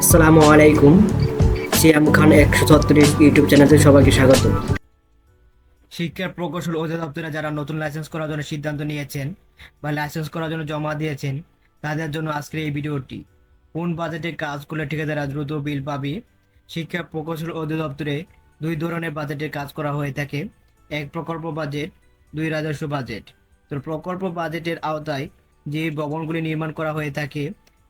আসসালামু আলাইকুম। সিয়াম খান একশো ছত্রিশ ইউটিউব চ্যানেলে সবাইকে স্বাগত। শিক্ষা প্রকৌশল অধিদপ্তরে যারা নতুন লাইসেন্স করার জন্য সিদ্ধান্ত নিয়েছেন বা লাইসেন্স করার জন্য জমা দিয়েছেন, তাদের জন্য আজকের এই ভিডিওটি। কোন বাজেটে কাজ করলে ঠিকাদাররা দ্রুত বিল পাবে? শিক্ষা প্রকৌশল অধিদপ্তরে দুই ধরনের বাজেটের কাজ করা হয়ে থাকে। এক প্রকল্প বাজেট, দুই রাজস্ব বাজেট। তো প্রকল্প বাজেটের আওতায় যে ভবনগুলি নির্মাণ করা হয়ে থাকে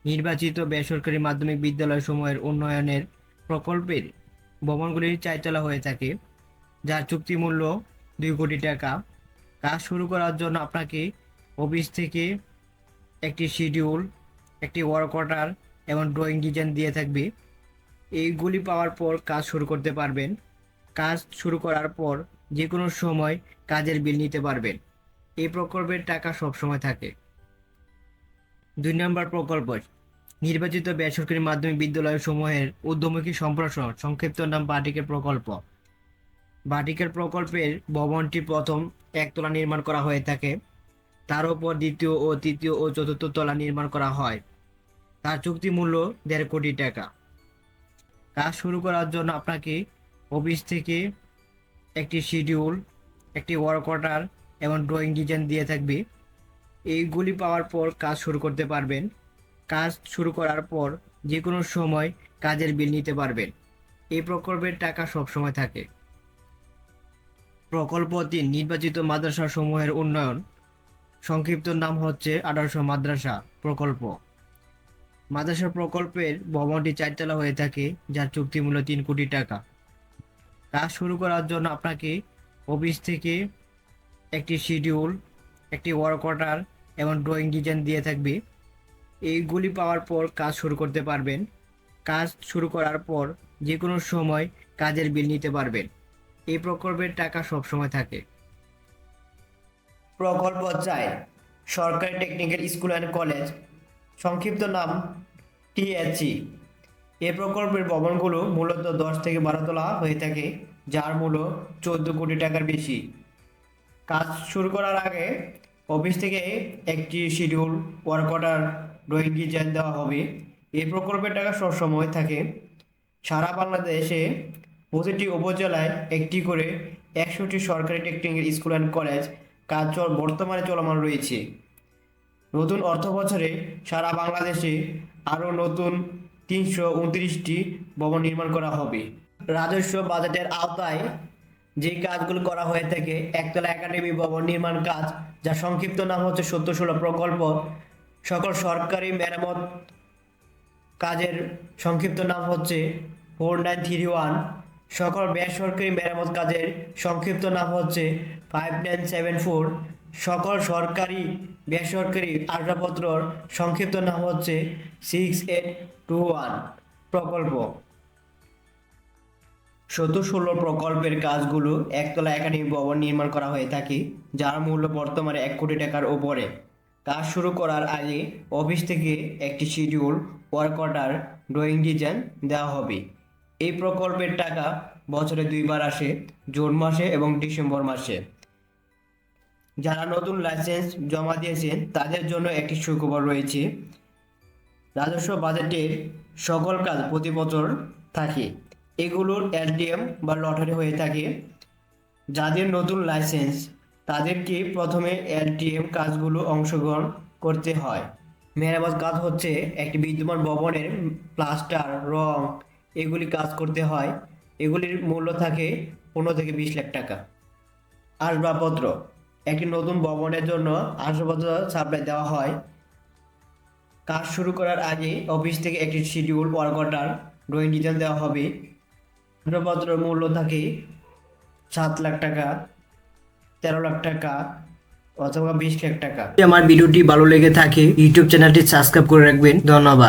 নির্বাচিত বেসরকারি মাধ্যমিক বিদ্যালয় সমূহের উন্নয়নের প্রকল্পের ভবনগুলির চাইতলা হয়ে থাকে, যার চুক্তি মূল্য দুই কোটি টাকা। কাজ শুরু করার জন্য আপনাকে অফিস থেকে একটি শিডিউল, একটি ওয়ার্ক অর্ডার এবং ড্রয়িং ডিজাইন দিয়ে থাকবে। এইগুলি পাওয়ার পর কাজ শুরু করতে পারবেন। কাজ শুরু করার পর যে কোনো সময় কাজের বিল নিতে পারবেন। এই প্রকল্পের টাকা সবসময় থাকে। দুই নম্বর প্রকল্প নির্বাচিত বেসরকারি মাধ্যমিক বিদ্যালয় সমূহের উদ্যমুখী সম্প্রসারণ, সংক্ষিপ্ত নাম বাটিকের প্রকল্প। বাটিকের প্রকল্পের ভবনটি প্রথম একতলা নির্মাণ করা হয়ে থাকে। তার উপর দ্বিতীয় ও তৃতীয় ও চতুর্থ তলা নির্মাণ করা হয়। তার চুক্তি মূল্য দেড় কোটি টাকা। কাজ শুরু করার জন্য আপনাকে অফিস থেকে একটি শিডিউল, একটি ওয়ার্ক অর্ডার এবং ড্রয়িং ডিজাইন দিয়ে থাকবে। এইগুলি পাওয়ার পর কাজ শুরু করতে পারবেন। কাজ শুরু করার পর যে কোনো সময় কাজের বিল নিতে পারবেন। এই প্রকল্পের টাকা সবসময় থাকে। প্রকল্প তিন নির্বাচিত মাদ্রাসা সমূহের উন্নয়ন। সংক্ষিপ্ত নাম হচ্ছে আঠারোশো মাদ্রাসা প্রকল্প। মাদ্রাসা প্রকল্পের ভবনটি চারতলা হয়ে থাকে, যার চুক্তি মূল্য তিন কোটি টাকা। কাজ শুরু করার জন্য আপনাকে অফিস থেকে একটি শিডিউল একটি ওয়ার্ক অর্ডার এবং ড্রয়িং ডিজাইন দিয়ে থাকবে। এইগুলি পাওয়ার পর কাজ শুরু করতে পারবেন। কাজ শুরু করার পর যে কোনো সময় কাজের বিল নিতে পারবেন। এই প্রকল্পের টাকা সবসময় থাকে। প্রকল্প চাই। সরকারি টেকনিক্যাল স্কুল অ্যান্ড কলেজ সংক্ষিপ্ত নাম টিএচই এই প্রকল্পের ভবনগুলো মূলত দশ থেকে বারো তোলা হয়ে থাকে, যার মূল্য চোদ্দ কোটি টাকার বেশি। কাজ শুরু করার আগে অফিস থেকে একটি schedule work order drawing design দেওয়া হবে। এই প্রকল্পের টাকা সবসময় থাকে। সারা বাংলাদেশে প্রতিটি উপজেলায় একটি করে একশোটি সরকারি টেকনিক্যাল স্কুল অ্যান্ড কলেজ কাজ বর্তমানে চলমান রয়েছে। নতুন অর্থ বছরে সারা বাংলাদেশে আরও নতুন তিনশো উনত্রিশটি ভবন নির্মাণ করা হবে। রাজস্ব বাজেটের আওতায় যে কাজগুলো করা হয়ে থাকে, একতলা একাডেমি ভবন নির্মাণ কাজ যা সংক্ষিপ্ত নাম হচ্ছে সত্য ষোলো প্রকল্প, সকল সরকারি মেরামত কাজের সংক্ষিপ্ত নাম হচ্ছে ফোর নাইন থ্রি ওয়ান, সকল বেসরকারি মেরামত কাজের সংক্ষিপ্ত নাম হচ্ছে ফাইভ নাইন সেভেন ফোর, সকল সরকারি বেসরকারি আসবাবপত্রর সংক্ষিপ্ত নাম হচ্ছে সিক্স এইট টু ওয়ান প্রকল্প। সত্তর ষোলো প্রকল্পের কাজগুলো একতলা একাডেমি ভবন নির্মাণ করা হয়ে থাকে, যার মূল্য বর্তমানে এক কোটি টাকার ওপরে। কাজ শুরু করার আগে অফিস থেকে একটি schedule, work order, drawing design দেওয়া হবে। এই প্রকল্পের টাকা বছরে দুইবার আসে, জুন মাসে এবং ডিসেম্বর মাসে। যারা নতুন লাইসেন্স জমা দিয়েছেন, তাদের জন্য একটি সুখবর রয়েছে। রাজস্ব বাজেটের সকল কাজ প্রতি বছর থাকে। এগুলোর এলটিএম বা লটারি হয়ে থাকে। যাদের নতুন লাইসেন্স, তাদেরকে প্রথমে এলটিএম কাজগুলো অংশগ্রহণ করতে হয়। মেরামত কাজ হচ্ছে একটি বিদ্যমান ভবনের প্লাস্টার, রং এগুলি কাজ করতে হয়। এগুলির মূল্য থাকে পনেরো থেকে বিশ লাখ টাকা। আসবাবপত্র, একটি নতুন ভবনের জন্য আসবাবপত্র সাপ্লাই দেওয়া হয়। কাজ শুরু করার আগে অফিস থেকে একটি schedule, work order, drawing design দেওয়া হবে। আসবাবপত্রের মূল্য থাকে সাত লাখ টাকা, তেরো লাখ টাকা অথবা বিশ লাখ টাকা। আমার ভিডিওটি ভালো লেগে থাকে, ইউটিউব চ্যানেলটি সাবস্ক্রাইব করে রাখবেন। ধন্যবাদ।